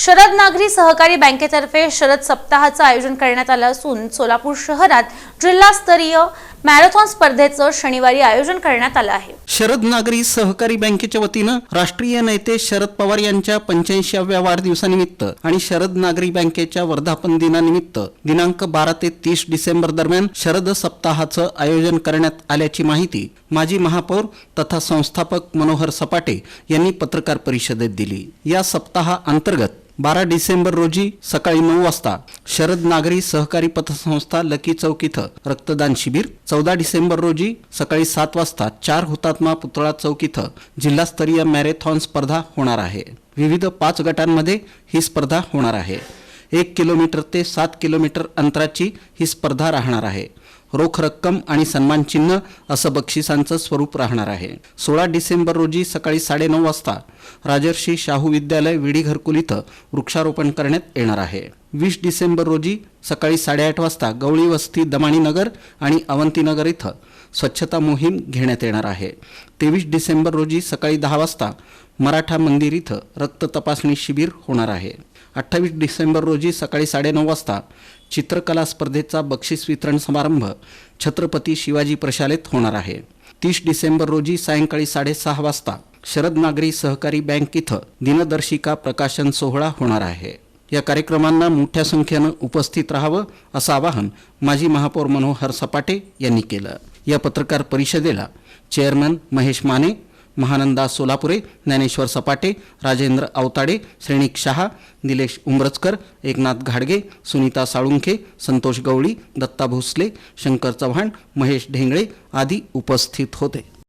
शरद नागरी सहकारी बँकेतर्फे शरद सप्ताहाचं आयोजन करण्यात आलं असून सोलापूर शहरात जिल्हास्तरीय मॅरेथॉन स्पर्धेचं शनिवारी आयोजन करण्यात आलं आहे. शरद नागरी सहकारी बँकेच्या वतीनं राष्ट्रीय नेते शरद पवार यांच्या पंच्याऐंशीव्या वाढदिवसानिमित्त आणि शरद नागरी बँकेच्या वर्धापन दिनानिमित्त दिनांक बारा ते तीस डिसेंबर दरम्यान शरद सप्ताहाचं आयोजन करण्यात आल्याची माहिती माजी महापौर तथा संस्थापक मनोहर सपाटे यांनी पत्रकार परिषदेत दिली. या सप्ताहा अंतर्गत बारा डिसेंबर रोजी सकाळी नऊ वाजता शरद नागरी सहकारी पतसंस्था लकी चौक इथं रक्तदान शिबिर. चौदा डिसेंबर रोजी सकाळी सात वाजता चार हुतात्मा पुतळा चौक इथं जिल्हास्तरीय मॅरेथॉन स्पर्धा होणार आहे. विविध पाच गटांमध्ये ही स्पर्धा होणार आहे. एक किलोमीटर ते सात किलोमीटर अंतराची ही स्पर्धा राहणार आहे. रोख रक्कम आणि सन्मानचिन्ह असं बक्षिसांचं स्वरूप राहणार आहे. सोळा डिसेंबर रोजी सकाळी साडेनऊ वाजता राजर्षी शाहू विद्यालय विडी घरकुल इथं वृक्षारोपण करण्यात येणार आहे. वीस डिसेंबर रोजी सकाळी साडेआठ वाजता गवळी वस्ती दमाणी नगर आणि अवंतीनगर इथं स्वच्छता मोहीम घेण्यात येणार आहे. तेवीस डिसेंबर रोजी सकाळी दहा वाजता मराठा मंदिर इथं रक्त तपासणी शिबिर होणार आहे. अठ्ठावीस डिसेंबर रोजी सकाळी साडेनऊ वाजता चित्रकला स्पर्धेचा बक्षीस वितरण समारंभ छत्रपती शिवाजी प्रशालेत होणार आहे. तीस डिसेंबर रोजी सायंकाळी साडेसहा वाजता शरद नागरी सहकारी बँक इथं दिनदर्शिका प्रकाशन सोहळा होणार आहे. या कार्यक्रमांना मोठ्या संख्येनं उपस्थित राहावं असं आवाहन माजी महापौर मनोहर सपाटे यांनी केलं. या पत्रकार परिषदेला चेअरमन महेश माने महानंदा सोलापुरे ज्ञानेश्वर सपाटे राजेंद्र अवताडे श्रेणिक शहा निलेश उमरजकर एकनाथ घाडगे सुनीता साळुंखे संतोष गवळी दत्ता भोसले शंकर चव्हाण महेश ढेंगळे आदी उपस्थित होते.